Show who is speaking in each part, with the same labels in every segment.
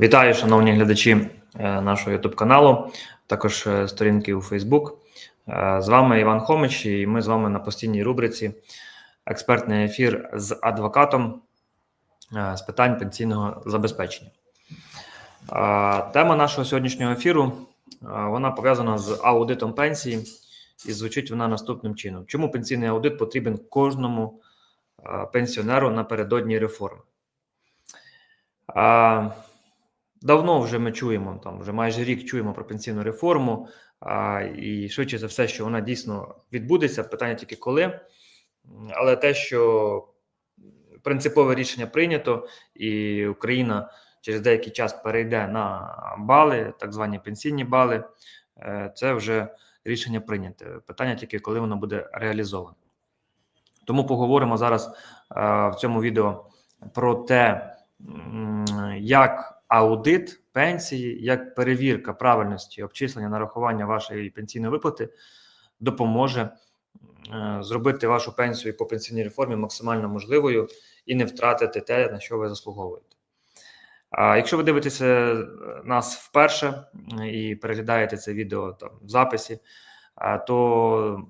Speaker 1: Вітаю, шановні глядачі е, нашого YouTube каналу, також е, сторінки у Facebook. Е, З вами Іван Хомич, і ми з вами на постійній рубриці експертний ефір з адвокатом з питань пенсійного забезпечення. Тема нашого сьогоднішнього ефіру вона пов'язана з аудитом пенсії, і звучить вона наступним чином: чому пенсійний аудит потрібен кожному пенсіонеру напередодні реформи? Давно вже ми чуємо, там вже майже рік чуємо про пенсійну реформу, а, і швидше за все, що вона дійсно відбудеться. Питання тільки коли. Але те, що принципове рішення прийнято, і Україна через деякий час перейде на бали, так звані пенсійні бали, е, це вже рішення прийняте. Питання тільки коли воно буде реалізоване. Тому поговоримо зараз е, в цьому відео про те, як аудит пенсії, як перевірка правильності обчислення нарахування вашої пенсійної виплати допоможе е, зробити вашу пенсію по пенсійній реформі максимально можливою і не втратити те, на що ви заслуговуєте. Якщо ви дивитеся е, нас вперше і переглядаєте це відео там в записі, то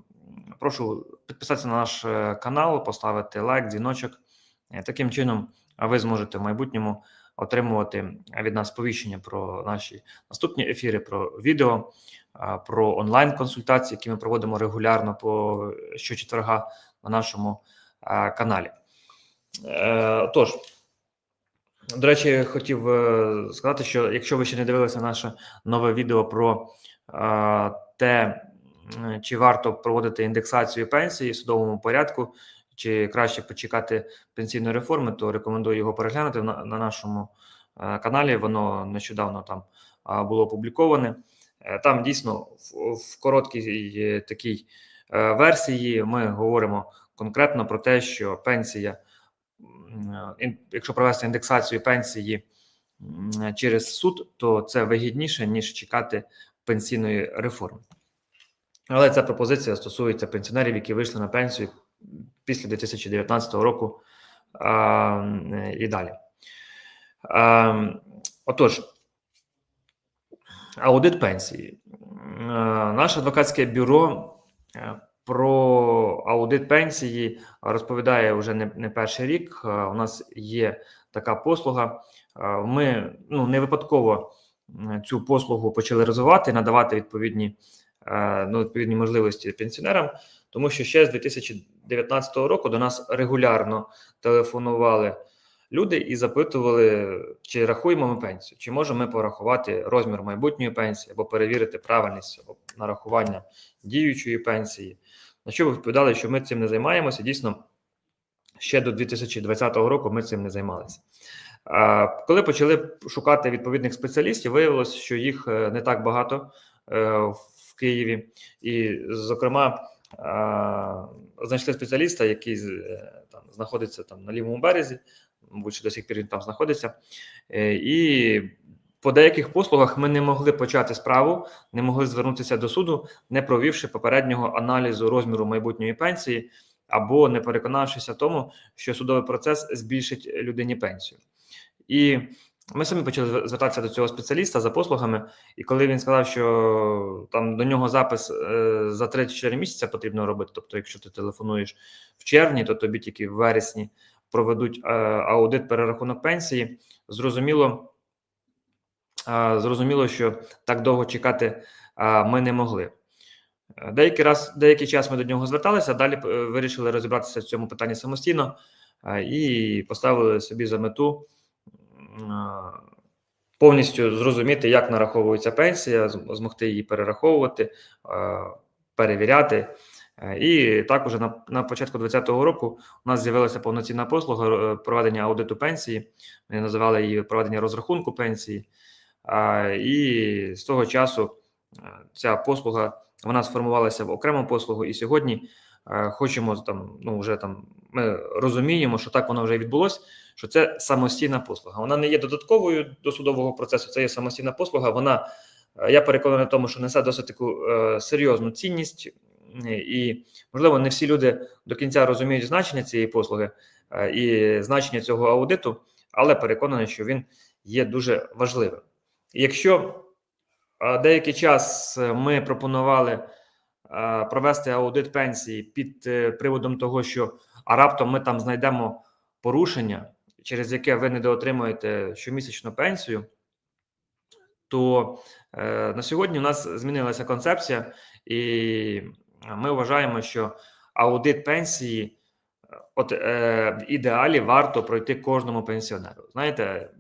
Speaker 1: прошу підписатися на наш е, канал, поставити лайк, дзвіночок. Е, Таким чином, ви зможете в майбутньому отримувати від нас сповіщення про наші наступні ефіри, про відео, про онлайн-консультації, які ми проводимо регулярно по щочетверга на нашому каналі. Е, Тож, до речі, хотів е, сказати, що якщо ви ще не дивилися наше нове відео про те, чи варто проводити індексацію пенсії в судовому порядку, чи краще почекати пенсійної реформи, то рекомендую його переглянути на, на нашому е, каналі. Воно нещодавно там було опубліковане. Е, Там дійсно в, в короткій е, такій версії ми говоримо конкретно про те, що пенсія, якщо провести індексацію пенсії через суд, то це вигідніше ніж чекати пенсійної реформи. Але ця пропозиція стосується пенсіонерів, які вийшли на пенсію після 2019 року а, і далі. А, Отож, аудит пенсії. М, е, Наше адвокатське бюро е, про аудит пенсії розповідає вже не, не перший рік. Е, У нас є така послуга. Е, Ми ну, не випадково цю послугу почали розвивати, надавати відповідні, е, ну, відповідні можливості пенсіонерам, тому що ще з 2019 року до нас регулярно телефонували люди і запитували, чи рахуємо ми пенсію, чи можемо ми порахувати розмір майбутньої пенсії або перевірити правильність нарахування діючої пенсії. На що ви відповідали, що ми цим не займаємося? Дійсно, ще до 2020 року ми цим не займалися. Коли почали шукати відповідних спеціалістів, виявилося, що їх е, не так багато е, в Києві, і, зокрема, знайшли спеціаліста, який е, там знаходиться там на лівому березі, мабуть, що до сих пір він там знаходиться. Е, І по деяких послугах ми не могли почати справу, не могли звернутися до суду, не провівши попереднього аналізу розміру майбутньої пенсії, або не переконавшися тому, що судовий процес збільшить людині пенсію. І ми самі почали звертатися до цього спеціаліста за послугами. І коли він сказав, що там до нього запис е, за 3-4 місяці потрібно робити, тобто, якщо ти телефонуєш в червні, то тобі тільки в вересні проведуть е, аудит перерахунок пенсії. Зрозуміло, е, зрозуміло, що так довго чекати ми не могли. Деякий раз, деякий час ми до нього зверталися, далі вирішили розібратися в цьому питанні самостійно і поставили собі за мету повністю зрозуміти, як нараховується пенсія, змогти її перераховувати, е, перевіряти. Е, І так уже на, на початку 2020 року у нас з'явилася повноцінна послуга е, проведення аудиту пенсії. Ми називали її проведення розрахунку пенсії. І з того часу ця послуга вона сформувалася в окрему послугу. І сьогодні хочемо там, ну вже там ми розуміємо, що так воно вже відбулося, що це самостійна послуга. Вона не є додатковою до судового процесу. Це є самостійна послуга. Вона е, я переконаний в тому, що несе досить таку е, серйозну цінність, е, і можливо не всі люди до кінця розуміють значення цієї послуги е, і значення цього аудиту, але переконаний, що він є дуже важливим. Якщо е, деякий час е, ми пропонували е, провести аудит пенсії під е, приводом того, що а раптом ми там знайдемо порушення, через яке ви недоотримуєте щомісячну пенсію, то е, на сьогодні у нас змінилася концепція, і ми вважаємо, що аудит пенсії е, от е, в ідеалі варто пройти кожному пенсіонеру. Знаєте,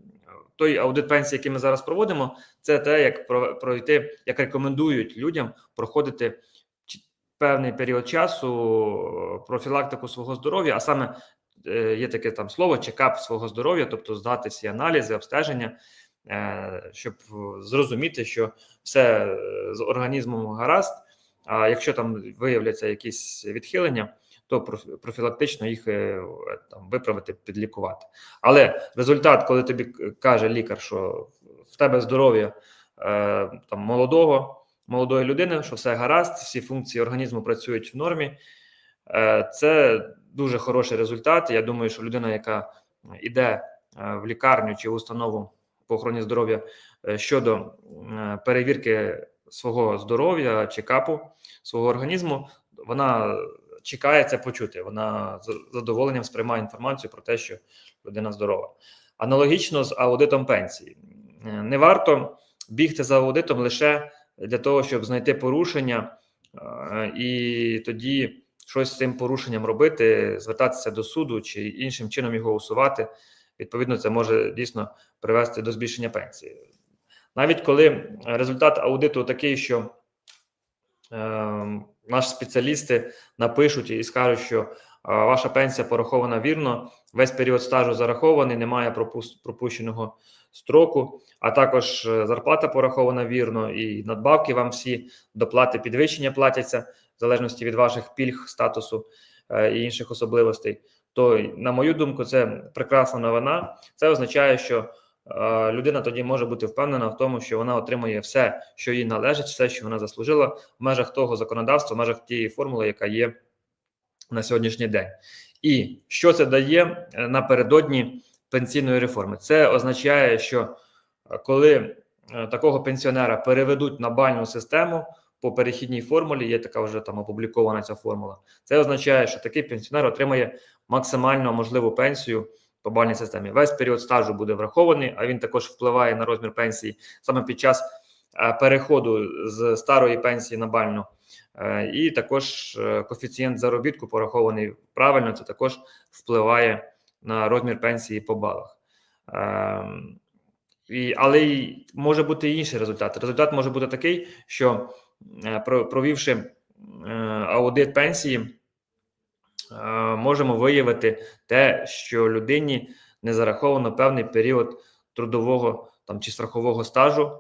Speaker 1: той аудит пенсії, який ми зараз проводимо, це те, як пройти, як рекомендують людям проходити певний період часу е, профілактику свого здоров'я, а саме е, є таке там слово чекап свого здоров'я, тобто здати всі аналізи, обстеження, е, щоб зрозуміти, що все з організмом гаразд. А якщо там виявляться якісь відхилення, то профілактично їх там виправити, підлікувати. Але результат, коли тобі каже лікар, що в тебе здоров'я там молодого, молодої людини, що все гаразд, всі функції організму працюють в нормі. Е, Це дуже хороший результат. Я думаю, що людина, яка йде е, в лікарню чи в установу по охороні здоров'я е, щодо е, перевірки свого здоров'я, чекапу свого організму, вона чекає це почути. Вона з задоволенням сприймає інформацію про те, що людина здорова. Аналогічно з аудитом пенсії. Е, Не варто бігти за аудитом лише для того, щоб знайти порушення, і тоді щось з цим порушенням робити, звертатися до суду чи іншим чином його усувати. Відповідно, це може дійсно привести до збільшення пенсії. Навіть коли результат аудиту такий, що е, наші спеціалісти напишуть і скажуть, що ваша пенсія порахована вірно, весь період стажу зарахований, немає пропущеного строку, а також е, зарплата порахована вірно, і надбавки вам всі доплати підвищення платяться в залежності від ваших пільг, статусу е, і інших особливостей. То, на мою думку, це прекрасна новина. Це означає, що е, людина тоді може бути впевнена в тому, що вона отримує все, що їй належить, все, що вона заслужила, в межах того законодавства, в межах тієї формули, яка є на сьогоднішній день. І що це дає напередодні пенсійної реформи? Це означає, що е, коли е, такого пенсіонера переведуть на бальну систему по перехідній формулі, є така вже там опублікована ця формула. Це означає, що такий пенсіонер отримає максимально можливу пенсію по бальній системі. Весь період стажу буде врахований, а він також впливає на розмір пенсії саме під час е, переходу з старої пенсії на бальну. І також коефіцієнт заробітку порахований правильно, це також впливає на розмір пенсії по балах. Ем, І, але й може бути інший результат. Результат може бути такий, що е, провівши е, аудит пенсії, е, можемо виявити те, що людині не зараховано певний період трудового там чи страхового стажу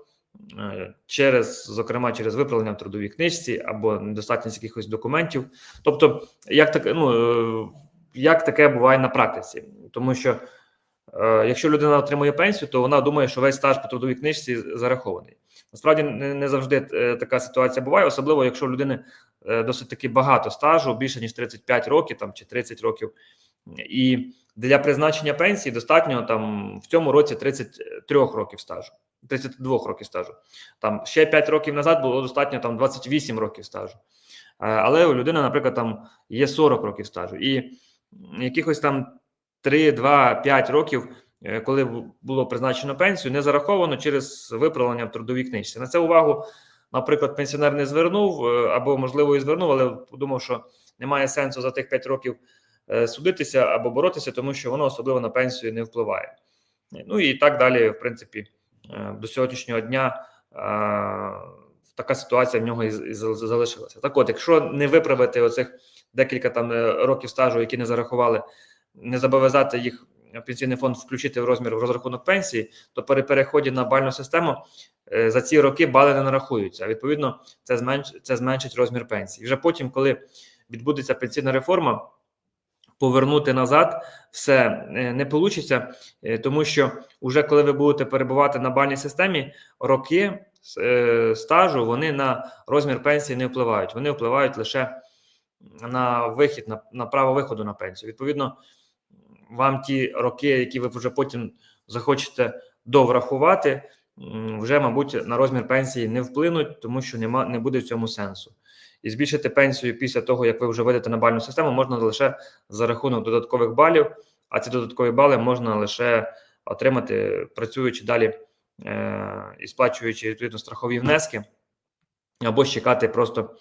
Speaker 1: через, зокрема, через виправлення в трудовій книжці або недостатність якихось документів. Тобто, як таке, ну як таке буває на практиці, тому що. Е, Якщо людина отримує пенсію, то вона думає, що весь стаж по трудовій книжці зарахований. Насправді не, не завжди е, така ситуація буває, особливо якщо у людини е, досить таки багато стажу, більше ніж 35 років там чи 30 років. І для призначення пенсії достатньо там в цьому році 33 років стажу, 32 років стажу. Там ще 5 років назад було достатньо там 28 років стажу. Е, Але у людини, наприклад, там є 40 років стажу, і якихось там 3, 2, 5 років, е, коли було призначено пенсію, не зараховано через виправлення в трудовій книжці. На це увагу, наприклад, пенсіонер не звернув, е, або, можливо, і звернув, але подумав, що немає сенсу за тих 5 років е, судитися або боротися, тому що воно особливо на пенсію не впливає. Ну і так далі, в принципі, до сьогоднішнього дня така ситуація в нього і залишилася. Так от, якщо не виправити оцих декілька там е, років стажу, які не зарахували, не зобов'язати їх е, пенсійний фонд включити в розмір в розрахунок пенсії, то при переході на бальну систему е, за ці роки бали не нарахуються. Відповідно, це зменш це зменшить розмір пенсії. Вже потім, коли відбудеться пенсійна реформа, повернути назад все не вийде, тому що вже коли ви будете перебувати на бальній системі, роки стажу вони на розмір пенсії не впливають. Вони впливають лише на вихід, на, на право виходу на пенсію. Відповідно, вам ті роки, які ви вже потім захочете доврахувати, вже, мабуть, на розмір пенсії не вплинуть, тому що нема, не буде в цьому сенсу. І збільшити пенсію після того, як ви вже вийдете на бальну систему, можна лише за рахунок додаткових балів, а ці додаткові бали можна лише отримати, працюючи далі е, і сплачуючи відповідно страхові внески, або чекати просто.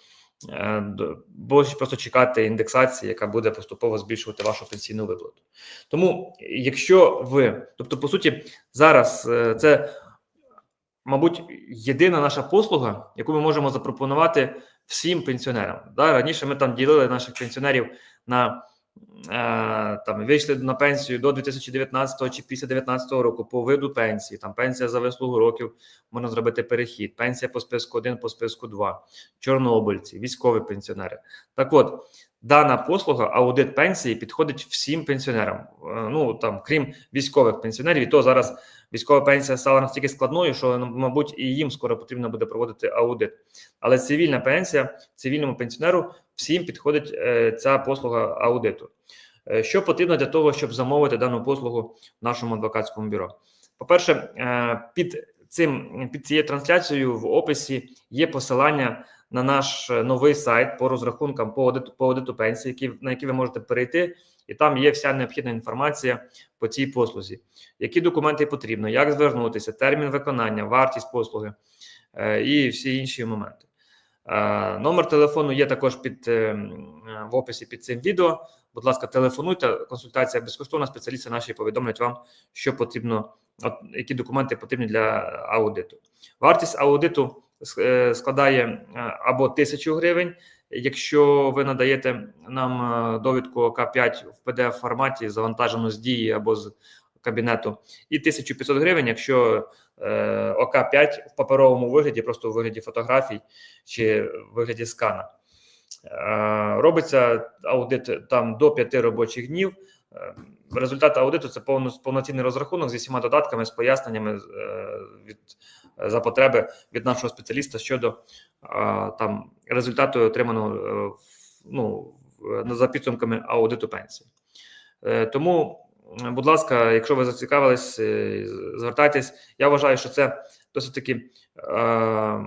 Speaker 1: Е, ж просто чекати індексації, яка буде поступово збільшувати вашу пенсійну виплату. Тому, якщо ви, тобто, по суті, зараз е, це, мабуть, єдина наша послуга, яку ми можемо запропонувати всім пенсіонерам. Да? Раніше ми там ділили наших пенсіонерів на там вийшли на пенсію до 2019 чи після 2019 року по виду пенсії. Там пенсія за вислугу років можна зробити перехід, пенсія по списку 1, по списку 2, чорнобильці, військові пенсіонери. Так от. Дана послуга аудит пенсії підходить всім пенсіонерам. Е, Ну там, крім військових пенсіонерів, і то зараз військова пенсія стала настільки складною, що ну, мабуть і їм скоро потрібно буде проводити аудит. Але цивільна пенсія, цивільному пенсіонеру всім підходить е, ця послуга аудиту. Е, Що потрібно для того, щоб замовити дану послугу в нашому адвокатському бюро? По-перше, е, під цим під цією трансляцією в описі є посилання на наш новий сайт по розрахункам по аудиту, по аудиту пенсії, на який ви можете перейти, і там є вся необхідна інформація по цій послузі. Які документи потрібно, як звернутися, термін виконання, вартість послуги і всі інші моменти. Е, Номер телефону є також під е, е, в описі під цим відео. Будь ласка, телефонуйте. Консультація безкоштовна. Спеціалісти наші повідомлять вам, що потрібно, які документи потрібні для аудиту. Вартість аудиту складає або 1000 гривень, якщо ви надаєте нам довідку ОК5 в pdf форматі, завантажену з дії або з кабінету, і 1500 гривень, якщо ОК5 в паперовому вигляді, просто у вигляді фотографій чи в вигляді скана. Е, Робиться аудит там до 5 робочих днів. Е, Результат аудиту це повноцінний розрахунок зі всіма додатками, з поясненнями е, від за потреби від нашого спеціаліста щодо е, там результату отриманого е, ну, за підсумками аудиту пенсії. Е, Тому, е, будь ласка, якщо ви зацікавились, е, звертайтесь. Я вважаю, що це досить таки е,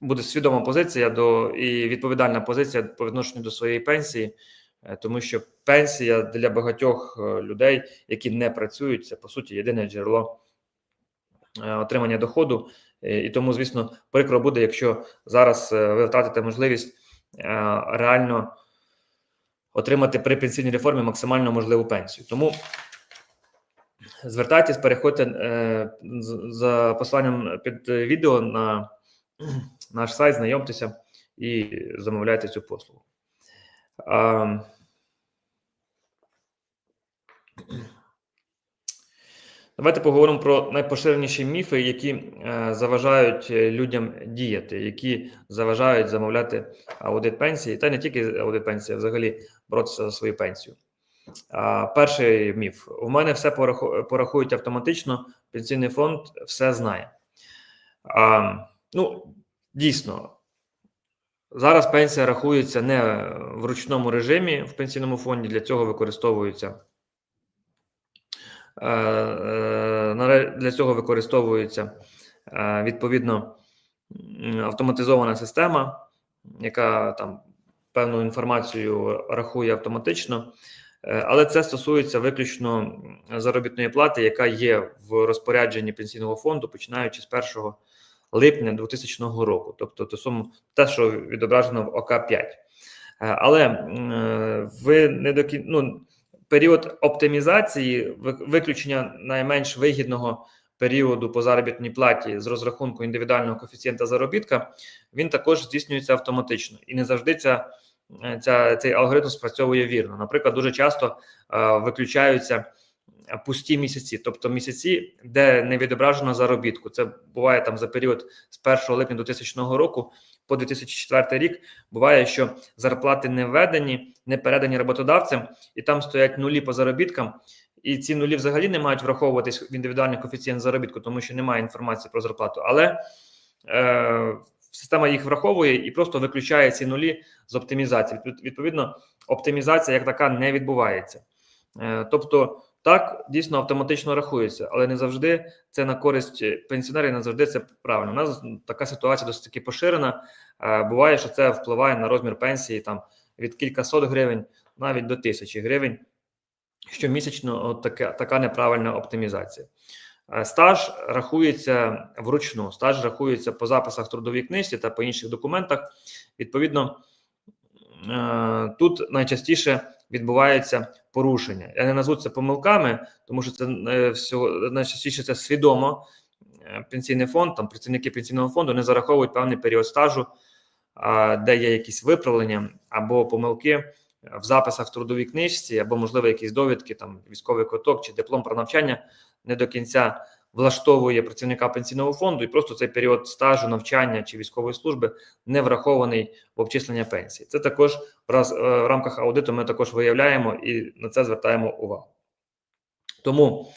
Speaker 1: буде свідома позиція до і відповідальна позиція по відношенню до своєї пенсії, е, тому що пенсія для багатьох людей, які не працюють, це по суті єдине джерело отримання доходу. І тому, звісно, прикро буде, якщо зараз ви втратите можливість реально отримати при пенсійній реформі максимально можливу пенсію. Тому звертайтесь, переходьте е, за посиланням під відео на наш сайт, знайомтеся і замовляйте цю послугу. Давайте поговоримо про найпоширеніші міфи, які е, заважають е, людям діяти, які заважають замовляти аудит пенсії, та не тільки аудит пенсії, а взагалі боротися за свою пенсію. Перший міф: у мене все пораху- порахують автоматично, пенсійний фонд все знає. Ну, дійсно, зараз пенсія рахується не в ручному режимі в пенсійному фонді, для цього використовуються. Е, е, Для цього використовується е, відповідно автоматизована система, яка там певну інформацію рахує автоматично. Е, Але це стосується виключно заробітної плати, яка є в розпорядженні пенсійного фонду, починаючи з 1 липня 2000 року, тобто те, сум- те, що відображено в ОК 5. Е, Але е, ви не до кін... ну, період оптимізації, виключення найменш вигідного періоду по заробітній платі з розрахунку індивідуального коефіцієнта заробітка, він також здійснюється автоматично і не завжди ця, ця, цей алгоритм спрацьовує вірно. Наприклад, дуже часто е, виключаються пусті місяці, тобто місяці, де не відображено заробітку. Це буває там за період з 1 липня 2000 року по 2004 рік. Буває, що зарплати не введені, не передані роботодавцям, і там стоять нулі по заробіткам. І ці нулі взагалі не мають враховуватись в індивідуальний коефіцієнт заробітку, тому що немає інформації про зарплату. Але е, система їх враховує і просто виключає ці нулі з оптимізації. Відповідно, оптимізація як така не відбувається. Е, тобто Так, дійсно автоматично рахується, але не завжди це на користь пенсіонерів, не завжди це правильно. У нас така ситуація досить таки поширена. Е, Буває, що це впливає на розмір пенсії там від кількасот гривень навіть до тисячі гривень. Щомісячно от така, така неправильна оптимізація. Е, Стаж рахується вручну, стаж рахується по записах трудовій книжці та по інших документах. Відповідно, е, тут найчастіше відбуваються порушення. Я не назву це помилками, тому що це е, всього найчастіше це свідомо. Пенсійний фонд, там працівники пенсійного фонду не зараховують певний період стажу, де є якісь виправлення або помилки в записах в трудовій книжці, або, можливо, якісь довідки, там військовий квиток чи диплом про навчання не до кінця влаштовує працівника пенсійного фонду, і просто цей період стажу, навчання чи військової служби не врахований в обчислення пенсії. Це також раз е, в рамках аудиту ми також виявляємо і на це звертаємо увагу. Тому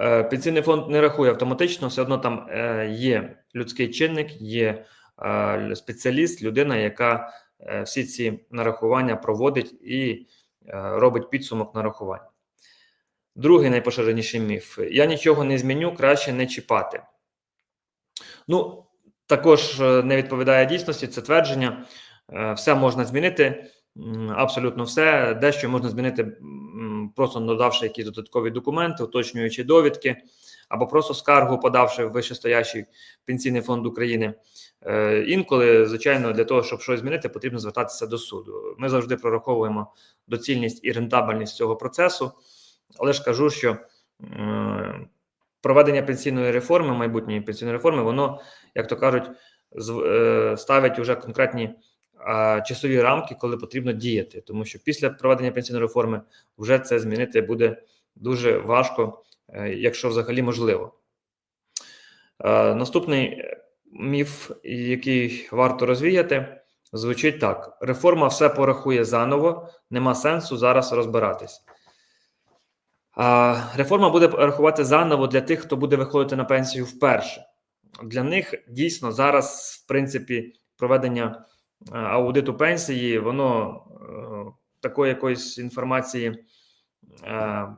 Speaker 1: е, пенсійний фонд не рахує автоматично, все одно там е, є людський чинник, є спеціаліст, людина, яка всі ці нарахування проводить і е, робить підсумок нарахування. Другий найпоширеніший міф: я нічого не зміню, краще не чіпати. Ну, також е, не відповідає дійсності це твердження. Е, Все можна змінити, абсолютно все. Дещо можна змінити, просто додавши якісь додаткові документи, уточнюючи довідки, або просто скаргу подавши в вищестоящий пенсійний фонд України. Е, Інколи, звичайно, для того, щоб щось змінити, потрібно звертатися до суду. Ми завжди прораховуємо доцільність і рентабельність цього процесу, але ж кажу, що проведення пенсійної реформи, майбутньої пенсійної реформи, воно, як то кажуть, е, ставить уже конкретні часові рамки, коли потрібно діяти. Тому що після проведення пенсійної реформи вже це змінити буде дуже важко, е, якщо взагалі можливо. Наступний міф, який варто розвіяти, звучить так: реформа все порахує заново, нема сенсу зараз розбиратись. А, Реформа буде рахувати заново для тих, хто буде виходити на пенсію вперше. Для них дійсно зараз, в принципі, проведення е, аудиту пенсії, воно е, такої якоїсь інформації е,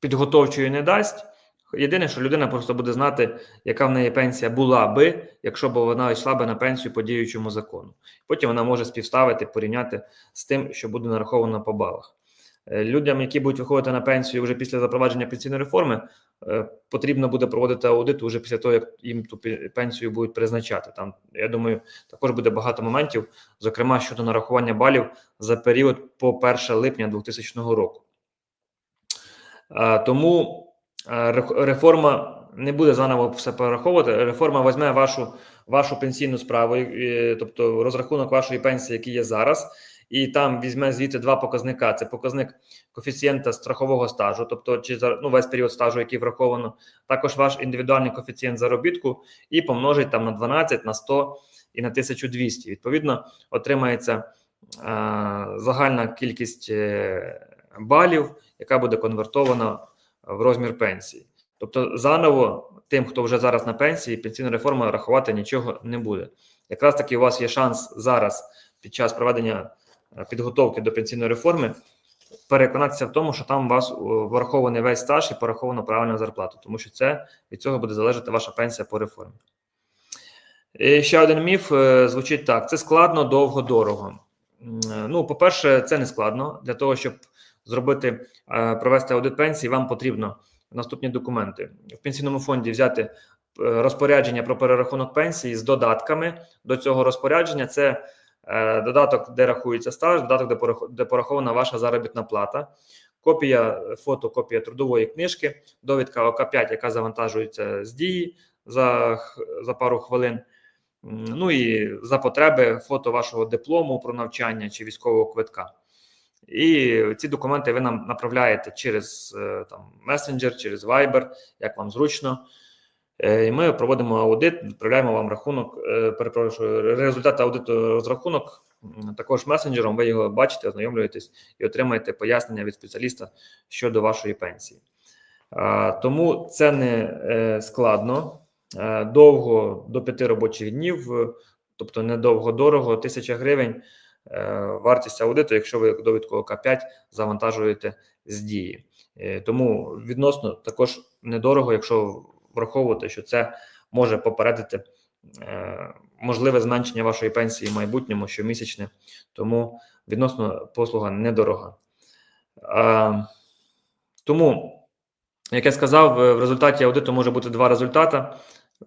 Speaker 1: підготовчої не дасть. Єдине, що людина просто буде знати, яка в неї пенсія була би, якщо б вона йшла би на пенсію по діючому закону. Потім вона може співставити, порівняти з тим, що буде нараховано по балах. Е, Людям, які будуть виходити на пенсію вже після запровадження пенсійної реформи, е, потрібно буде проводити аудит уже після того, як їм ту пенсію будуть призначати. Там я думаю, також буде багато моментів, зокрема щодо нарахування балів за період по 1 липня 2000 року. Е, Тому реформа не буде заново все перераховувати. Реформа візьме вашу, вашу пенсійну справу, тобто розрахунок вашої пенсії, який є зараз, і там візьме звідти два показника: це показник коефіцієнта страхового стажу, тобто чи ну, весь період стажу, який враховано, також ваш індивідуальний коефіцієнт заробітку, і помножить там на 12, на 100 і на 1200. Відповідно, отримається загальна кількість е, балів, яка буде конвертована в розмір пенсії. Тобто, заново тим, хто вже зараз на пенсії, пенсійна реформа рахувати нічого не буде. Якраз таки у вас є шанс зараз під час проведення е, підготовки до пенсійної реформи переконатися в тому, що там у вас е, врахований весь стаж і пораховано правильна зарплата, тому що це від цього буде залежати ваша пенсія по реформі. І ще один міф е, звучить так: це складно, довго, дорого. Ну, по-перше, це не складно. Для того, щоб зробити, е, провести аудит пенсії, вам потрібно наступні документи. В пенсійному фонді взяти е, розпорядження про перерахунок пенсії з додатками до цього розпорядження. Це е, додаток, де рахується стаж, додаток, де порах- порахована ваша заробітна плата, копія фото, копія трудової книжки, довідка ОК5, яка завантажується з дії за, за пару хвилин. Ну і за потреби фото вашого диплому про навчання чи військового квитка. І ці документи ви нам направляєте через е, там месенджер, через Viber, як вам зручно. Е, І ми проводимо аудит, відправляємо вам рахунок. е, Перепрошую, результат аудиту розрахунок. Також месенджером ви його бачите, ознайомлюєтесь і отримаєте пояснення від спеціаліста щодо вашої пенсії. Тому це не складно. Довго до п'яти робочих днів, тобто недовго дорого, тисяча гривень вартість аудиту, якщо ви довідку ОК5 завантажуєте з дії. Е, Тому відносно також недорого, якщо враховувати, що це може попередити е, можливе зменшення вашої пенсії в майбутньому щомісячне. Тому відносно послуга недорога. Е, Тому, як я сказав, в результаті аудиту може бути два результати.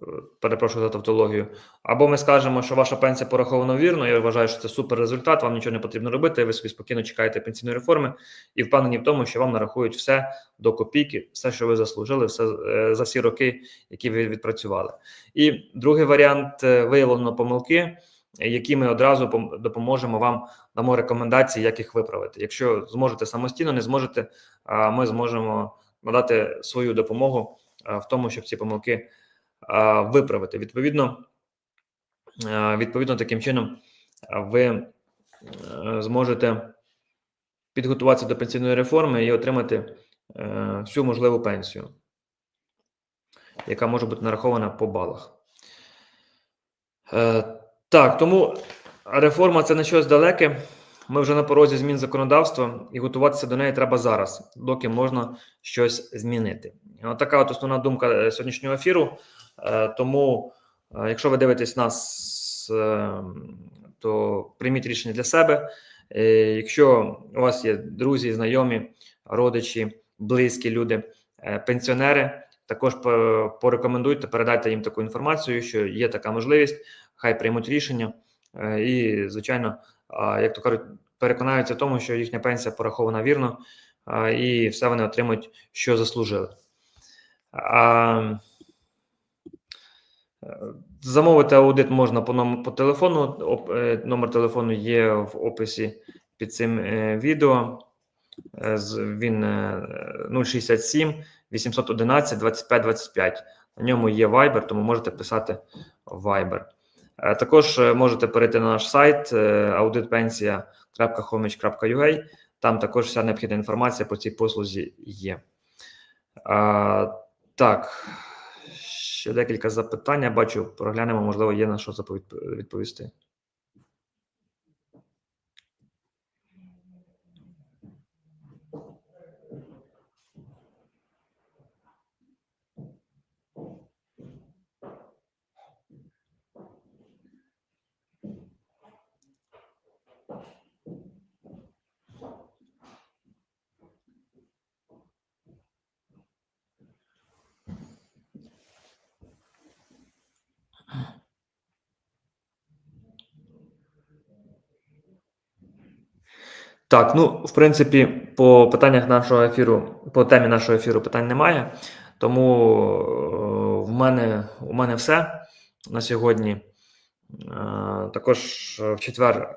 Speaker 1: Е, Перепрошую за тавтологію. Або ми скажемо, що ваша пенсія порахована вірно. Я вважаю, що це супер результат. Вам нічого не потрібно робити. Ви собі спокійно чекаєте пенсійної реформи і впевнені в тому, що вам нарахують все до копійки, все, що ви заслужили, все е, за всі роки, які ви відпрацювали. І другий варіант е, виявлено помилки, які ми одразу пом- допоможемо вам, дамо рекомендації, як їх виправити. Якщо зможете самостійно, не зможете, ми зможемо надати свою допомогу в тому, щоб ці помилки виправити. Відповідно, відповідно, таким чином ви е, зможете підготуватися до пенсійної реформи і отримати е, всю можливу пенсію, яка може бути нарахована по балах. Е, Так, тому реформа це не щось далеке. Ми вже на порозі змін законодавства, і готуватися до неї треба зараз, доки можна щось змінити. От така от основна думка е, сьогоднішнього ефіру. Е, Тому, е, якщо ви дивитесь нас, то прийміть рішення для себе. Якщо у вас є друзі, знайомі, родичі, близькі люди, пенсіонери, також порекомендуйте, передайте їм таку інформацію, що є така можливість, хай приймуть рішення. І, звичайно, як то кажуть, переконаються в тому, що їхня пенсія порахована вірно, і все вони отримують, що заслужили. Е, Замовити аудит можна по номеру по телефону. Е, Номер телефону є в описі під цим е, відео. Він е, 067 811 25 25. На ньому є Viber, тому можете писати Viber. Е, Також е, можете перейти на наш сайт е, auditpensia.homage.ua. Там також вся необхідна інформація по цій послузі є. А, так, ще декілька запитань. Бачу, проглянемо, можливо, є на що відповісти. Так, ну, в принципі, по питаннях нашого ефіру, по темі нашого ефіру питань немає. Тому е, в мене, у мене все на сьогодні. Е, Також в четвер е,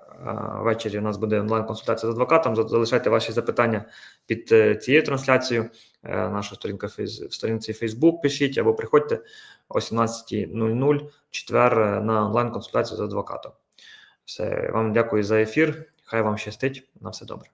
Speaker 1: ввечері у нас буде онлайн-консультація з адвокатом. Залишайте ваші запитання під цією трансляцією. Наша сторінка в сторінці Facebook пишіть або приходьте о 17.00 четвер на онлайн-консультацію з адвокатом. Все, вам дякую за ефір. Хай вам щастить. На все добре.